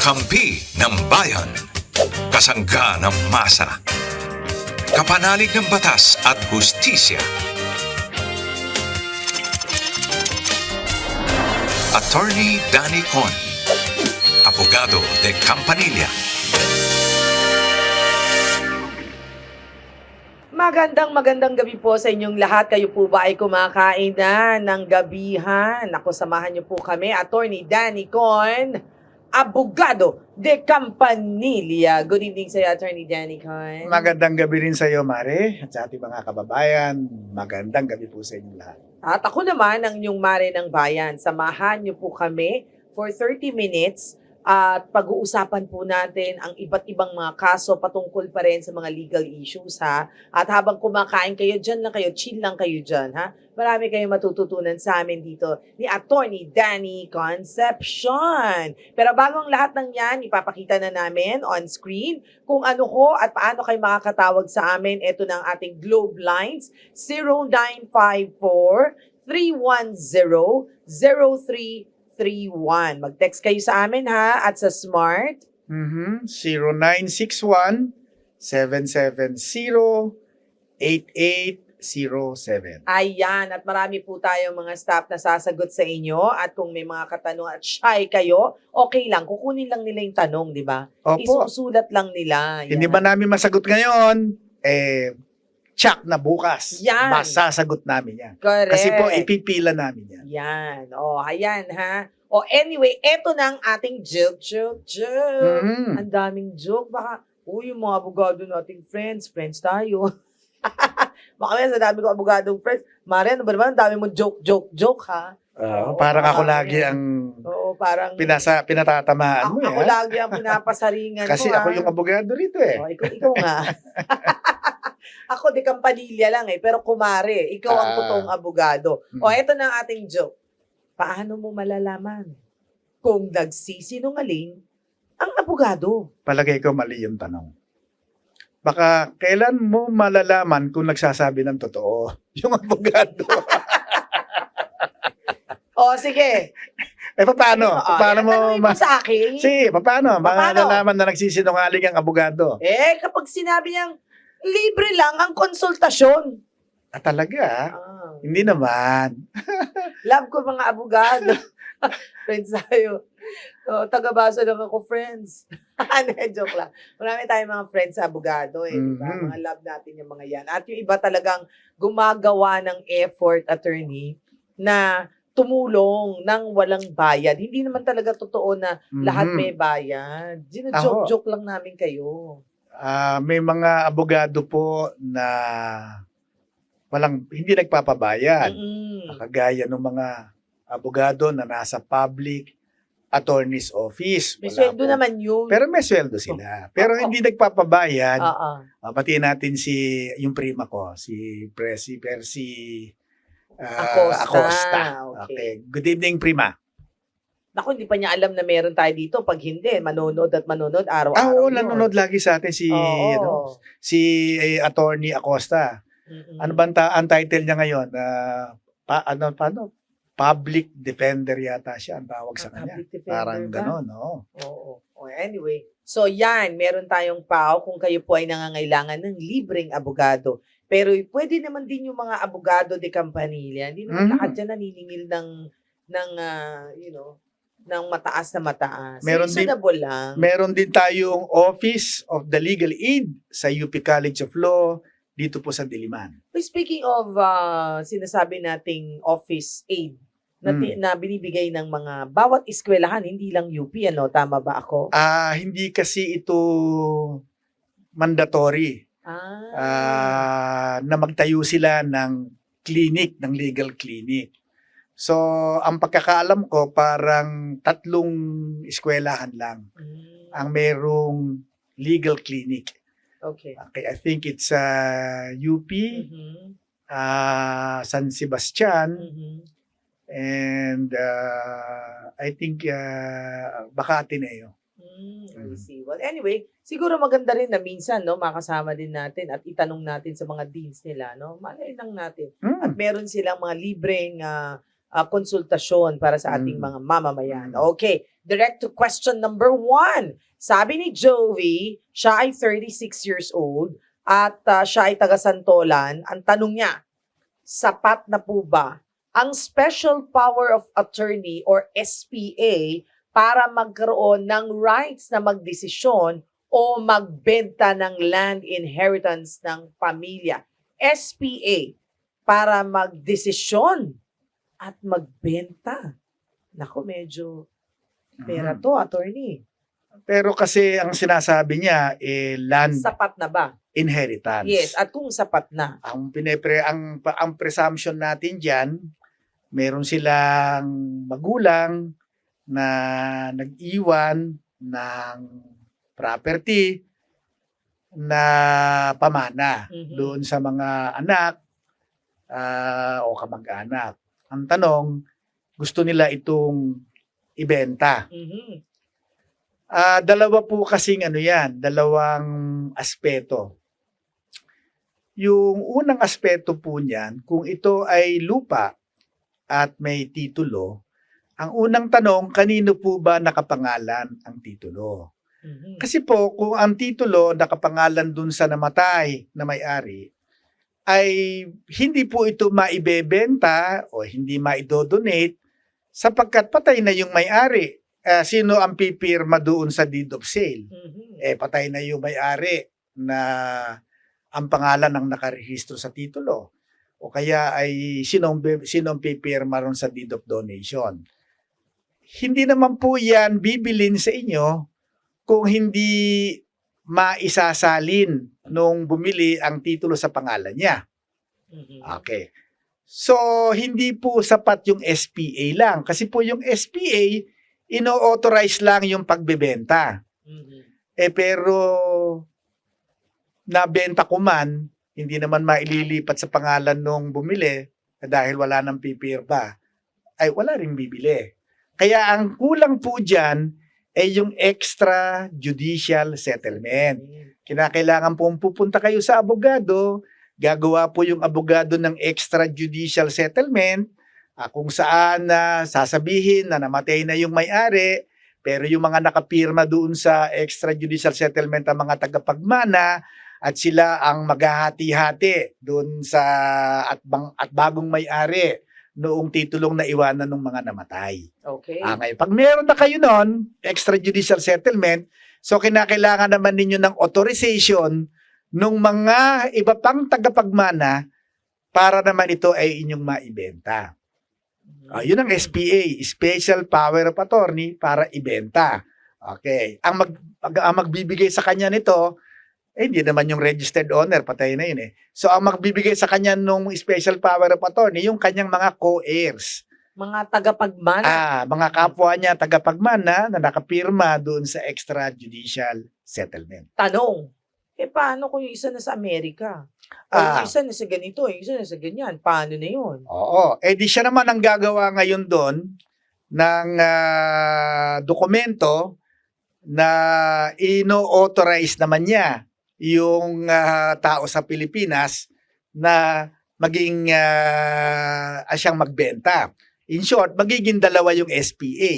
Kakampi ng bayan. Kasangga ng masa. Kapanalig ng batas at hustisya. Attorney Danny Con. Abogado de Campanilla. Magandang magandang gabi po sa inyong lahat. Kayo po ba ay kumakain na ng gabihan? Ako, samahan niyo po kami, Attorney Danny Con, Abogado de Campanilla. Good evening sa iyo, Attorney Danny Con. Magandang gabi rin sa iyo, Mare, at sa ating mga kababayan. Magandang gabi po sa inyong lahat. At ako naman, ang inyong mare ng bayan. Samahan niyo po kami for 30 minutes at pag-uusapan po natin ang iba't ibang mga kaso patungkol pa rin sa mga legal issues ha. At habang kumakain kayo, dyan lang kayo, chill lang kayo dyan ha. Marami kayong matututunan sa amin dito ni Attorney Danny Concepcion. Pero bago ang lahat ng yan, ipapakita na namin on screen kung ano ko at paano kayo makakatawag sa amin. Ito na ang ating Globe Lines 0954 310 0331. Mag-text kayo sa amin ha at sa Smart. Mhm. 0961 770 8807. Ayan, at marami po tayong mga staff na sasagot sa inyo at kung may mga katanungan at shy kayo, okay lang, kukunin lang nila yung tanong, di ba? Opo. Isusulat lang nila. Yan. Hindi ba namin masagot ngayon? Eh, check na bukas. Yan. Masasagot namin yan. Correct. Kasi po, ipipila namin yan. Yan. O, ayan ha. O, anyway, eto na ang ating joke, joke, joke. Mhm. Ang daming joke. Baka, uy, yung mga abogado nating friends, friends tayo. Baka may sa dami ko abogadong friends. Mare, ano ba naman? Ang dami mo joke, joke, joke, ha? Ah, Oo, parang ako lagi ang Oo, parang... pinasa, pinatatamaan ako, mo. ako eh. lagi ang pinapasaringan Kasi mo, ako ha? yung abogado rito eh. Oh, ikaw, ikaw nga. ako, di kampanilya lang eh. Pero kumare, ikaw ang Ah. totoong abogado. Mm. O, eto na ang ating joke. Paano mo malalaman kung nagsisinungaling ang abogado? Palagay ko mali yung tanong. Baka kailan mo malalaman kung nagsasabi ng totoo yung abogado? O, sige. eh paano? Ah, paano mo ma- sa akin? Si, paano? Paano? Malalaman na nagsisinungaling ang abogado. Eh, kapag sinabi niyang libre lang ang konsultasyon. Ah, talaga? Ah, Hindi naman. love ko mga abogado. friends tayo. Oh, taga-basa lang ako, friends. Ano, joke lang. Marami tayong mga friends sa abogado eh. di ba? Mhm. Mga love natin yung mga yan. At yung iba talagang gumagawa ng effort, attorney, na tumulong ng walang bayad. Hindi naman talaga totoo na lahat Mhm. may bayad. Gina-joke-joke lang namin kayo. Ah, may mga abogado po na walang hindi nagpapabayad. Mm-mm. Kagaya ng mga abogado na nasa public attorney's office. May sweldo po. naman yun. Pero may sweldo sila. Pero hindi nagpapabayad. Oo. Uh, batiin natin si yung prima ko, si Presi Percy ah, Acosta. Acosta. Okay. Okay. Good evening, prima. Naku, hindi pa niya alam na meron tayo dito. Pag hindi, manonood at manonood Ah, araw-araw. oo, yun. nanonood lagi sa atin si Oo. ano, si eh, Attorney Acosta. Mm-mm. Ano ba ta- ang title niya ngayon? Ah, pa, ano paano? Public Defender yata siya ang tawag sa Ah, kanya. public defender Parang gano'n, no? Oo. O, Anyway, so yan, meron tayong PAO kung kayo po ay nangangailangan ng libreng abogado. Pero pwede naman din yung mga abogado de Campanilla. Hindi naman Mhm. lahat dyan naniningil ng, ng ah, you know, ng mataas na mataas. Meron din- lang. Meron din tayong Office of the Legal Aid sa UP College of Law dito po sa Diliman. Speaking of ah, sinasabi nating office aid na, Mm. na binibigay ng mga bawat eskwelahan, hindi lang UP, ano? Tama ba ako? Ah, hindi kasi ito mandatory Ah. ah, na magtayo sila ng clinic, ng legal clinic. So, ang pagkakaalam ko, parang tatlong eskwelahan lang Mm. ang merong legal clinic. Okay. Okay, I think it's uh, UP, Mhm. ah, San Sebastian, Mhm. and uh, I think uh, baka Ateneo. Mm, I Mm. see. Well, anyway, siguro maganda rin na minsan, no, makasama din natin at itanong natin sa mga deans nila, no? Malay lang natin. Hmm. At meron silang mga libreng ah, ah, konsultasyon para sa ating Mm. mga mamamayan. Mm. Okay. direct to question number one. Sabi ni Joey, siya ay 36 years old at ah, siya ay taga Santolan. Ang tanong niya, sapat na po ba ang Special Power of Attorney or SPA para magkaroon ng rights na magdesisyon o magbenta ng land inheritance ng pamilya? SPA para magdesisyon at magbenta. Nako, medyo pera Mhm. to, attorney. Pero kasi ang sinasabi niya eh land Sapat na ba? inheritance. Yes, at kung sapat na. ang pinepre ang pa- ang presumption natin diyan, meron silang magulang na nag-iwan ng property na pamana Mhm. doon sa mga anak ah, o kamag-anak. Ang tanong, gusto nila itong ibenta. Mhm. Ah, dalawa po kasing ano yan, dalawang aspeto. Yung unang aspeto po niyan, kung ito ay lupa at may titulo, ang unang tanong, kanino po ba nakapangalan ang titulo? Mhm. Kasi po, kung ang titulo nakapangalan dun sa namatay na may-ari, ay hindi po ito maibebenta o hindi maidodonate sapagkat patay na yung may-ari. Ah, sino ang pipirma doon sa deed of sale? Mhm. Eh, patay na yung may-ari na ang pangalan ng nakarehistro sa titulo. O kaya ay sinong, sinong pipirma ron sa deed of donation. Hindi naman po yan bibilin sa inyo kung hindi maisasalin nung bumili ang titulo sa pangalan niya. Mhm. Okay. So, hindi po sapat yung SPA lang. Kasi po yung SPA, ino-authorize lang yung pagbebenta. Mhm. Eh pero nabenta ko man, hindi naman maililipat sa pangalan nung bumili eh, dahil wala nang pipirma, ay wala ring bibili. Kaya ang kulang po dyan ay yung extra judicial settlement. Kinakailangan pong pupunta kayo sa abogado, gagawa po yung abogado ng extrajudicial settlement ah, kung saan na sasabihin na namatay na yung may-ari pero yung mga nakapirma doon sa extrajudicial settlement ang mga tagapagmana at sila ang maghahati-hati doon sa at, bang, at bagong may-ari noong titulong na iwanan ng mga namatay. Okay. Ah, ngayon, pag meron na kayo noon, extrajudicial settlement, so kinakailangan naman ninyo ng authorization ng mga iba pang tagapagmana para naman ito ay inyong maibenta. Ah, yun ang SPA, Special Power of Attorney para ibenta. Okay. Ang, mag, mag- ang magbibigay sa kanya nito, eh, hindi naman yung registered owner, patay na yun eh. So, ang magbibigay sa kanya nung Special Power of Attorney, yung kanyang mga co-heirs. Mga tagapagmana. Ah, mga kapwa niya tagapagmana na nakapirma doon sa extrajudicial settlement. Tanong, eh paano kung yung isa na sa Amerika? O Ah. yung isa na sa ganito, yung isa na sa ganyan. Paano na yun? Oo. Eh di siya naman ang gagawa ngayon doon ng ah, dokumento na ino-authorize naman niya yung ah, tao sa Pilipinas na maging ah, ah, siyang magbenta. In short, magiging dalawa yung SPA.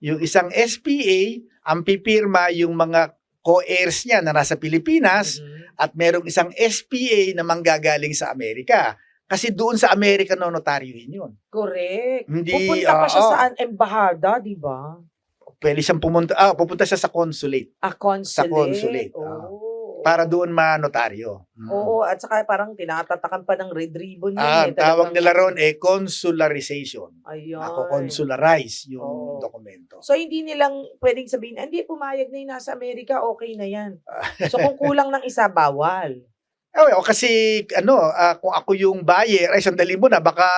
Yung isang SPA, ang pipirma yung mga co-heirs niya na nasa Pilipinas, Mhm. at merong isang SPA na manggagaling sa Amerika. Kasi doon sa Amerika no notaryohin yun. Correct. Hindi, Pupunta pa siya oo. sa embahada, di ba? Pwede siyang pumunta, ah, pupunta siya sa consulate A consulate. consulate, Oo. para doon manotaryo. Mm. Oo, at saka parang tinatatakan pa ng red ribbon yun. Ah, eh. tawag nila ron eh consularization. Ayun. Ako consularize yung Oo. dokumento. So, hindi nilang pwedeng sabihin, hindi, pumayag na yung nasa Amerika, okay na yan. So, kung kulang ng isa, bawal. Eh, o kasi ano, ah, kung ako yung buyer, ay sandali mo na baka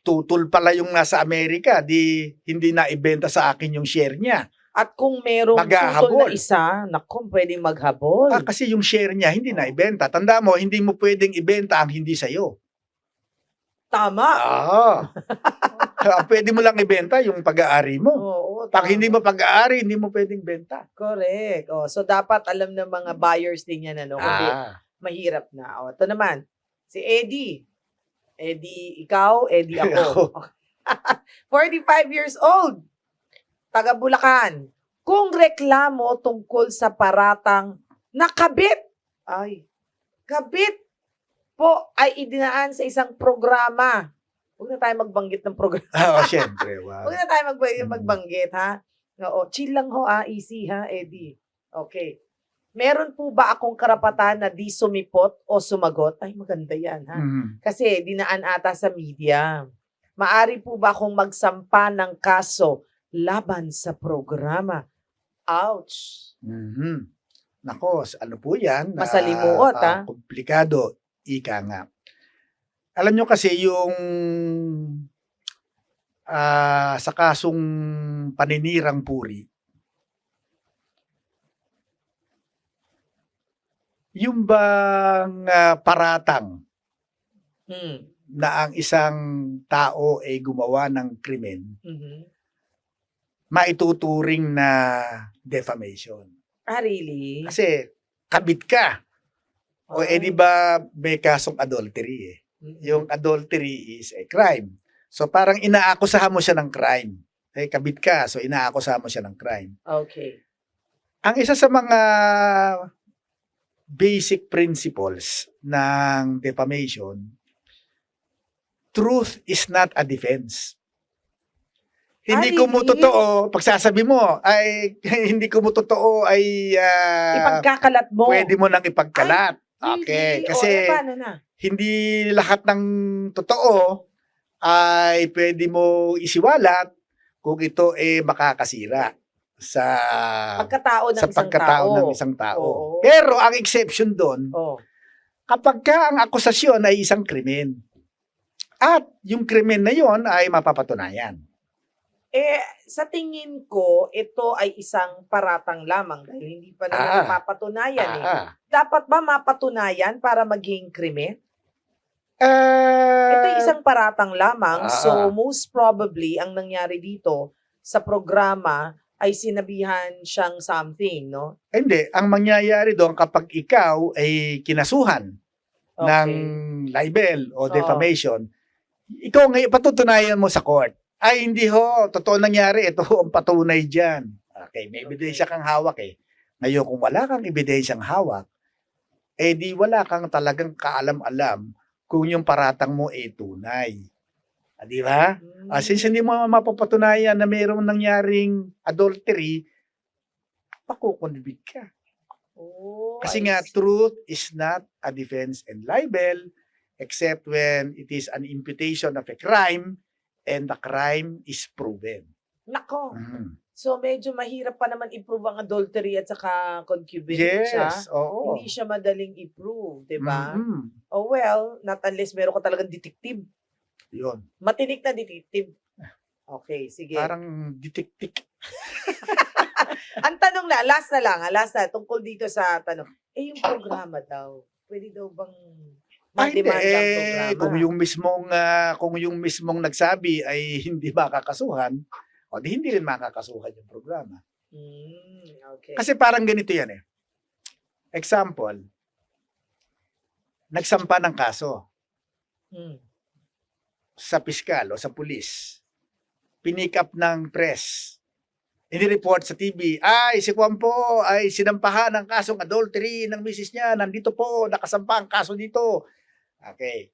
tutol pala yung nasa Amerika, di hindi na ibenta sa akin yung share niya. At kung merong tutol na isa, naku, pwedeng maghabol. Ah, kasi yung share niya hindi na ibenta. Tanda mo, hindi mo pwedeng ibenta ang hindi sa'yo. Tama. Ah. Ah, pwede mo lang ibenta yung pag-aari mo. Oo, Pag tama. hindi mo pag-aari, hindi mo pwedeng benta. Correct. Oh, so, dapat alam ng mga buyers din yan, ano, kundi Ah. mahirap na. O, ito naman, si Eddie. Eddie, ikaw, Eddie ako. 45 years old. Taga Bulacan, kung reklamo tungkol sa paratang nakabit, ay, kabit po ay idinaan sa isang programa. Huwag na tayo magbanggit ng programa. Oo, syempre. Wow. Huwag na tayo magbanggit, Mm. magbanggit ha? Oo, chill lang ho ah, easy ha, Eddie. Okay. Meron po ba akong karapatan na di sumipot o sumagot? Ay, maganda yan ha. Mhm. Kasi dinaan ata sa media. Maari po ba akong magsampa ng kaso laban sa programa? Ouch! Mhm. Nako, ano po yan? Masalimuot, Ah, ah. Komplikado, ika nga. Alam nyo kasi yung ah, sa kasong paninirang puri, yung bang ah, paratang Hmm. na ang isang tao ay gumawa ng krimen, Mhm. Maituturing na defamation. Ah, really? Kasi kabit ka. O Oh. eh di ba may kasong adultery eh. Mhm. Yung adultery is a crime. So parang inaakusahan mo siya ng crime. Eh kabit ka, so inaakusahan mo siya ng crime. Okay. Ang isa sa mga basic principles ng defamation, truth is not a defense. Hindi Ah, ko mo totoo, pagsasabi mo, ay hindi ko mo totoo ay ah, Ipagkakalat mo. pwede mo nang ipagkalat. Really? Okay, O, kasi eh, paano na? hindi lahat ng totoo ay pwede mo isiwalat kung ito eh makakasira sa Pagkatao ng sa isang pagkatao tao. ng isang tao. Oo. Pero ang exception doon, kapag ka ang akusasyon ay isang krimen at yung krimen na yon ay mapapatunayan. Eh, sa tingin ko, ito ay isang paratang lamang dahil hindi pa naman Ah. mapapatunayan eh. Ah, Dapat ba mapatunayan para maging krimen? ah. Ito ay isang paratang lamang. Ah. So, most probably, ang nangyari dito sa programa ay sinabihan siyang something, no? hindi, ang mangyayari doon kapag ikaw ay kinasuhan ng libel o defamation, ikaw ngayon patutunayan mo sa court. Ay, hindi ho, totoo nangyari, ito ho ang patunay dyan. Okay, may ebidensya kang hawak eh. Ngayon, kung wala kang ebidensyang hawak, eh di wala kang talagang kaalam-alam kung yung paratang mo ay tunay. Ah, di ba? Hmm. Ah, since hindi mo mapapatunayan na mayroong nangyaring adultery, pakukonvict ka. Oh, Kasi nga, truth is not a defense and libel except when it is an imputation of a crime and the crime is proven. Nako. Mhm. So, medyo mahirap pa naman i-prove ang adultery at saka concubinage? Yes, oo. Hindi siya madaling i-prove, di ba? Mhm. Oh well, not unless meron ka talagang detective. Yun. Matinik na detective. Okay, sige. Parang detective. Ang tanong na, last na lang, ah, last na, tungkol dito sa tanong. Eh, yung programa daw, pwede daw bang Ay, hindi. Eh, kung yung mismong, ah, kung yung mismong nagsabi ay hindi makakasuhan, o di hindi rin makakasuhan yung programa. Hmm, okay. Kasi parang ganito yan eh. Example, nagsampa ng kaso. Hmm. sa piskal o sa pulis, pinick up ng press, ini-report sa TV, ay si Juan po ay sinampahan ng kasong adultery ng misis niya, nandito po, nakasampa ang kaso dito. Okay.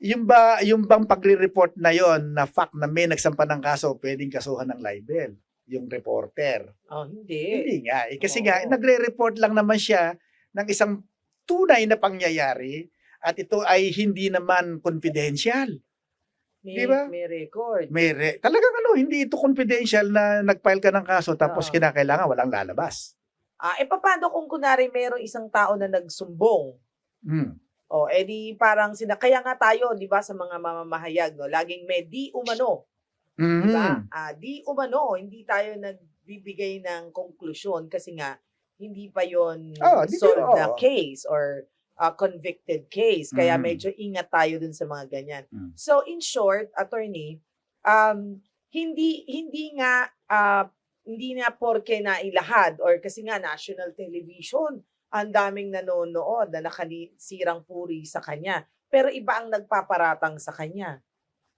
Yung ba, yung bang pagre-report na yon na fact na may nagsampa ng kaso, pwedeng kasuhan ng libel, yung reporter. Oh, hindi. Hindi nga. Eh, kasi Oo. nga, nagre-report lang naman siya ng isang tunay na pangyayari at ito ay hindi naman confidential. May, Di ba? may record. May re- talagang ano, hindi ito confidential na nag-file ka ng kaso tapos Oo. kinakailangan walang lalabas. Ah, eh, paano kung kunwari merong isang tao na nagsumbong? Hmm. O, eh di parang sina... Kaya nga tayo, di ba, sa mga mamamahayag, no? Laging may di umano. Mhm. Di ba? Ah, di umano, hindi tayo nagbibigay ng konklusyon kasi nga, hindi pa yon pa- solved na case or ah, convicted case. Kaya Mhm. medyo ingat tayo dun sa mga ganyan. Mm. So, in short, attorney, um, hindi hindi nga ah, hindi na porke na ilahad or kasi nga national television ang daming nanonood na nakalisirang puri sa kanya. Pero iba ang nagpaparatang sa kanya.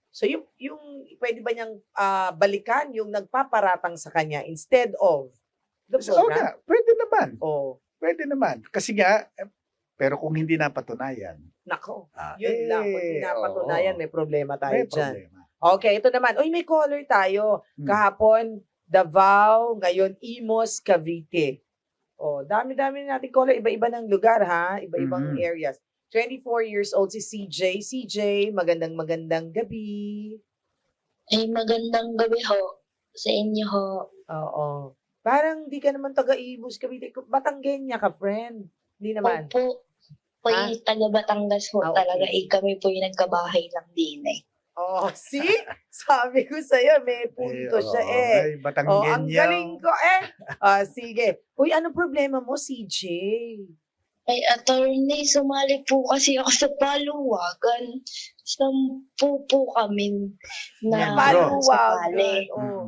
So yung yung pwede ba niyang ah, balikan yung nagpaparatang sa kanya instead of the So, program? nga, pwede naman. Oh, Pwede naman. Kasi nga, eh, pero kung hindi napatunayan, nako. ah, Yun lang. Kung eh, pinapatunayan, oo, may problema tayo may dyan. problema. Okay, ito naman. Uy, may caller tayo. Hmm. Kahapon, Davao, ngayon Imos, Cavite. Oh, dami-dami natin caller. Iba-iba ng lugar, ha? Iba-ibang Mhm. areas. 24 years old si CJ. CJ, magandang magandang gabi. Ay, magandang gabi ho sa inyo ho. Oo. Parang di ka naman taga-Imos, Cavite. Batanggenya ka, friend. Hindi naman. Opo, po Ah? yung taga Batangas ho okay. talaga. Eh, kami po yung nagkabahay lang din eh. Oh, see? Sabi ko sa'yo, may punto Eh, siya eh. Ay, Oh, Batanggenya. ang galing ko eh. Ah, sige. Uy, anong problema mo, CJ? Ay, attorney, sumali po kasi ako sa paluwagan. Sampu po kami na Membro. sumali. Oh. Mm.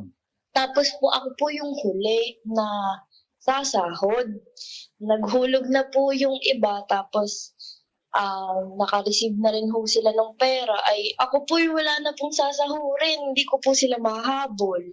Tapos po ako po yung huli na sasahod. Naghulog na po yung iba tapos um, naka-receive na rin ho sila ng pera. Ay ako po yung wala na pong sasahurin. Hindi ko po sila mahabol.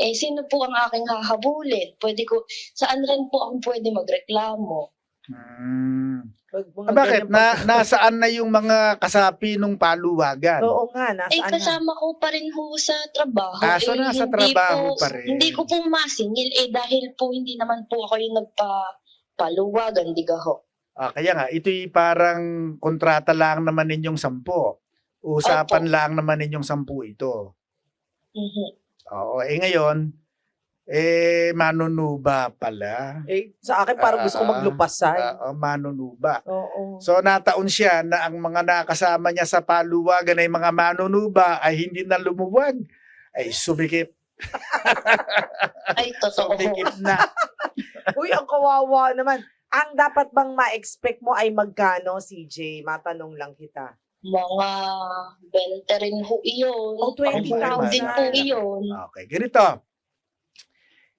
Eh, sino po ang aking hahabulin? Pwede ko, saan rin po ako pwede magreklamo? Mm. Mga Ah, bakit? Na, nasaan na yung mga kasapi nung paluwagan? Oo nga, nasaan Eh, na? kasama ko pa rin ho sa trabaho. Ah, so eh, nasa trabaho po, pa rin. Hindi ko po masingil eh dahil po hindi naman po ako yung nagpa-paluwagan, di ka ho. Ah, kaya nga, ito'y parang kontrata lang naman ninyong sampo. Usapan Opo. lang naman ninyong sampu ito. Mhm. Oo, eh ngayon, eh, manunuba pala. Eh, sa akin parang gusto ko Ah, maglupasay. Oo, manunuba. Oo. So nataon siya na ang mga nakasama niya sa paluwagan ay mga manunuba ay hindi na lumuwag. Ay sumikip. Ay, totoo. Sumikip na. Uy, ang kawawa naman. Ang dapat bang ma-expect mo ay magkano, CJ? Matanong lang kita. Mga 20 rin ho iyon. Oh, 20,000. Ang din po iyon. Okay, ganito.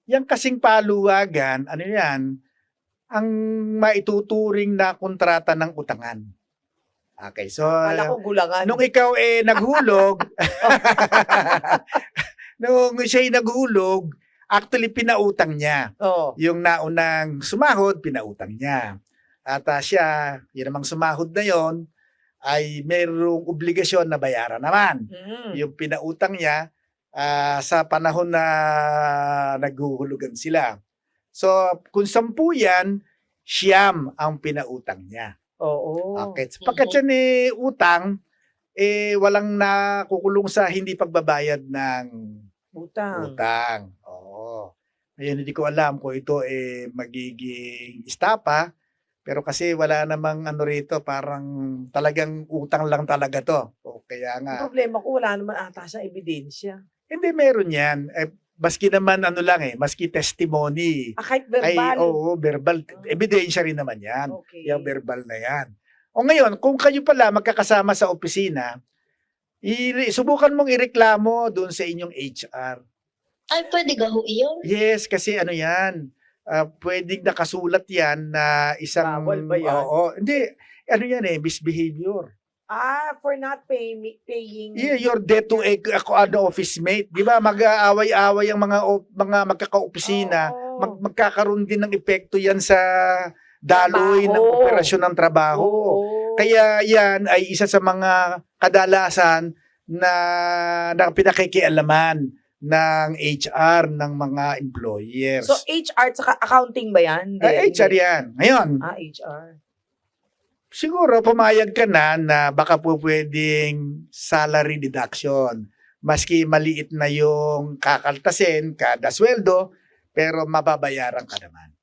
Yang kasing paluwagan, ano yan, ang maituturing na kontrata ng utangan. Okay, so Kala ko gulangan. nung ikaw eh naghulog, nung siya'y naghulog, actually pinautang niya. Oh. Yung naunang sumahod, pinautang niya. At ah, siya, yun namang sumahod na yon ay mayroong obligasyon na bayaran naman. Mm. Yung pinautang niya ah, sa panahon na naghuhulugan sila. So, kung sampu yan, siyam ang pinautang niya. Oo. Okay. Sapagkat yan eh, utang, eh, walang nakukulong sa hindi pagbabayad ng Utang. utang. Ngayon, hindi ko alam kung ito eh magiging istapa. Pero kasi wala namang ano rito, parang talagang utang lang talaga to. O kaya Ang nga, problema ko, wala naman ata sa ebidensya. hindi meron yan. Eh, maski naman ano lang eh, maski testimony. Ah, kahit Ay, verbal. oo, verbal. Ebidensya rin naman yan. Okay. Yung verbal na yan. O ngayon, kung kayo pala magkakasama sa opisina, i- subukan mong ireklamo doon sa inyong HR. Ay, pwede ka ho iyon. Yes, kasi ano yan, ah, pwedeng nakasulat yan na isang... Bawal ba yan? Oo, hindi, ano yan eh, misbehavior. Ah, for not pay, paying. Yeah, your debt to a, ako ano, office mate. Di ba, mag-aaway-away ang mga, o- mga magkaka-opisina, Oo. mag, magkakaroon din ng epekto yan sa daloy ng Trabaho. operasyon ng trabaho. Oo. Kaya yan ay isa sa mga kadalasan na, na pinakikialaman ng HR ng mga employers. So, HR tsaka accounting ba yan? Ay, HR yan. Ngayon, Ah, HR. siguro pumayag ka na na baka po pwedeng salary deduction. Maski maliit na yung kakaltasin kada sweldo, pero mababayaran ka naman.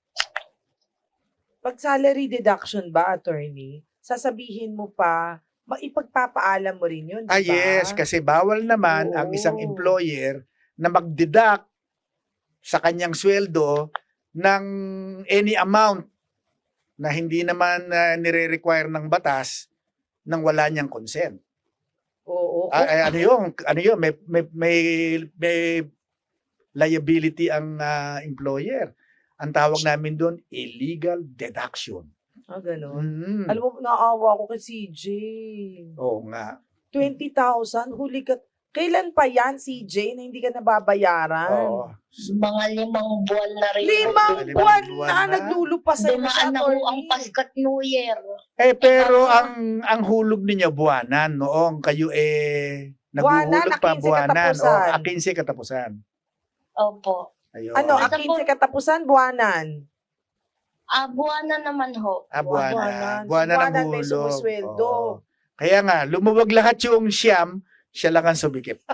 Pag salary deduction ba, attorney, sasabihin mo pa, maipagpapaalam mo rin yun, di ba? Ah yes, kasi bawal naman ang isang Oo. employer na mag-deduct sa kanyang sweldo ng any amount na hindi naman uh, nire-require ng batas nang wala niyang consent. Oo. Ah, eh, ano yung ano yun may may may, may liability ang ah, employer. Ang tawag namin doon illegal deduction. ah, ganun. Mm. Alam mo, naawa ko kay CJ. Oo nga. 20,000? Huli ka. Kailan pa yan, CJ, na hindi ka nababayaran? Oo. Mga limang buwan na rin. Limang Limang buwan buwan na, na. naglulupasan na siya, Dumaan na ho ang. Paskat New Year. Eh pero ang ang hulog ninyo buwanan noong kayo eh Buwanan, naghuhulog pa a 15 buwanan o katapusan. a 15 katapusan. Opo. Ayun. Ano, a Nasa 15 katapusan, buwanan. Ah, buwan na naman ho. Ah, Buwanan. buwanan. So, Buwanan ang buwanan may hulog. sumusweldo. Oo. Kaya nga, lumuwag lahat yung siyam, siya lang ang sumikip.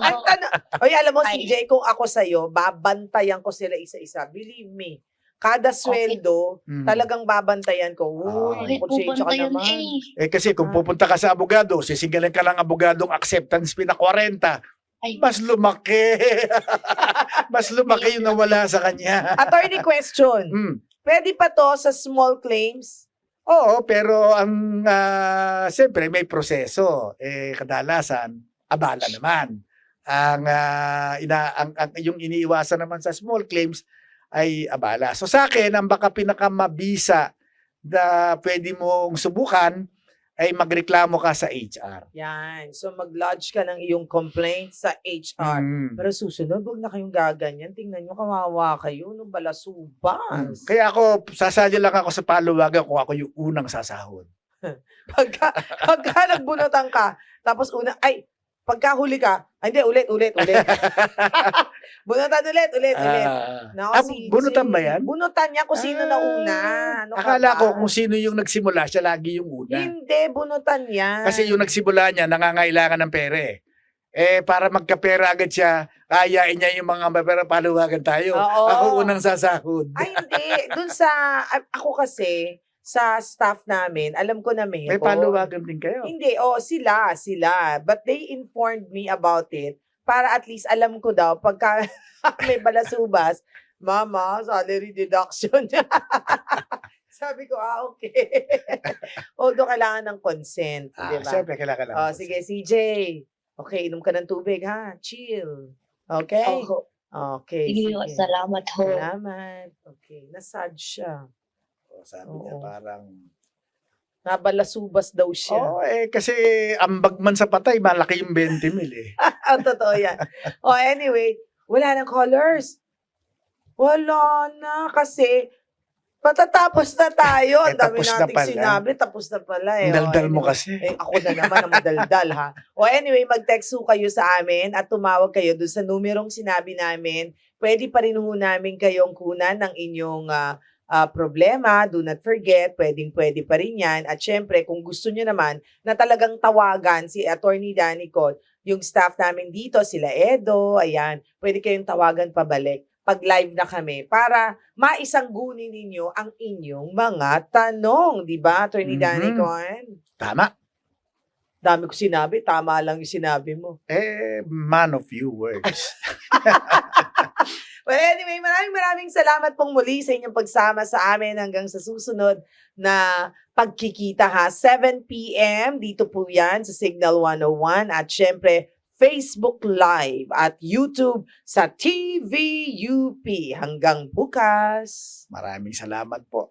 Ang tanong, oy, alam mo, Ay. CJ, kung ako sa'yo, babantayan ko sila isa-isa. Believe me. Kada sweldo, Mm. talagang babantayan ko. Ah. Uy, Bakit konsensya pupunta ka yun naman. eh? Eh kasi kung Ah. pupunta ka sa abogado, sisingalan ka lang abogadong acceptance fee na 40. Ay. Mas lumaki. Mas lumaki yung nawala sa kanya. Attorney question. Mm. Pwede pa to sa small claims? Oo, pero ang ah, siyempre may proseso. Eh kadalasan abala naman. Ang ah, ina ang, ang yung iniiwasan naman sa small claims ay abala. So sa akin ang baka pinakamabisa na pwede mong subukan ay magreklamo ka sa HR. Yan. So, mag-lodge ka ng iyong complaint sa HR. Mm. Pero susunod, huwag na kayong gaganyan. Tingnan nyo, kawawa kayo nung Mm. balasubas. Kaya ako, sasali lang ako sa paluwagan kung ako yung unang sasahod. Pagka, pagka nagbunutan ka, tapos una, ay, pagka huli ka, ay, hindi, ulit, ulit, ulit. bunutan ulit, ulit, ulit. Ah, Nako, ah, si- bunutan si- ba yan? Bunutan niya kung sino Ah, na una. Ano ka Akala ko kung sino yung nagsimula, siya lagi yung una. Hindi, bunutan niya. Kasi yung nagsimula niya, nangangailangan ng pera eh. Eh, para magkapera agad siya, kayain niya yung mga pera, paluwagan tayo. Oo. Ako unang sasahod. Ay, hindi. Dun sa, ako kasi, sa staff namin, alam ko na meron. May paluwagan din kayo. Hindi, oh, sila, sila. But they informed me about it para at least alam ko daw, pagka may balasubas, Mama, salary deduction. Sabi ko, ah, okay. Although kailangan ng consent, Ah, di ba? Siyempre, kailangan Oh, sige, CJ. Okay, inom ka ng tubig, ha? Chill. Okay? Oho. Okay, Sige, sige. salamat ho. Salamat. Okay, nasad siya. Sabi niya Oo. parang... Nabalasubas daw siya. Oh, eh, kasi ambag man sa patay, malaki yung 20 mil eh. Ah, totoo yan. oh, anyway, wala nang colors. Wala na kasi patatapos na tayo. Ang Eh, dami tapos na nating pala. sinabi. Tapos na pala eh. Ang daldal mo anyway. kasi. Eh, ako na naman ang madaldal ha. O anyway, mag-text ho kayo sa amin at tumawag kayo doon sa numerong sinabi namin. Pwede pa rin ho namin kayong kunan ng inyong ah, ah, problema. Do not forget, pwedeng pwede pa rin yan. At syempre, kung gusto nyo naman na talagang tawagan si Attorney Danny Cole, yung staff namin dito, sila Edo, ayan, pwede kayong tawagan pabalik pag live na kami para maisanggunin ninyo ang inyong mga tanong, di ba, Attorney Danny Mhm. Con? Tama. Dami ko sinabi, tama lang yung sinabi mo. Eh, man of few words. Well, anyway, maraming maraming salamat pong muli sa inyong pagsama sa amin hanggang sa susunod na pagkikita ha. 7 p.m. dito po yan sa Signal 101 at syempre Facebook Live at YouTube sa TVUP. Hanggang bukas. Maraming salamat po.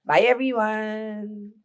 Bye everyone!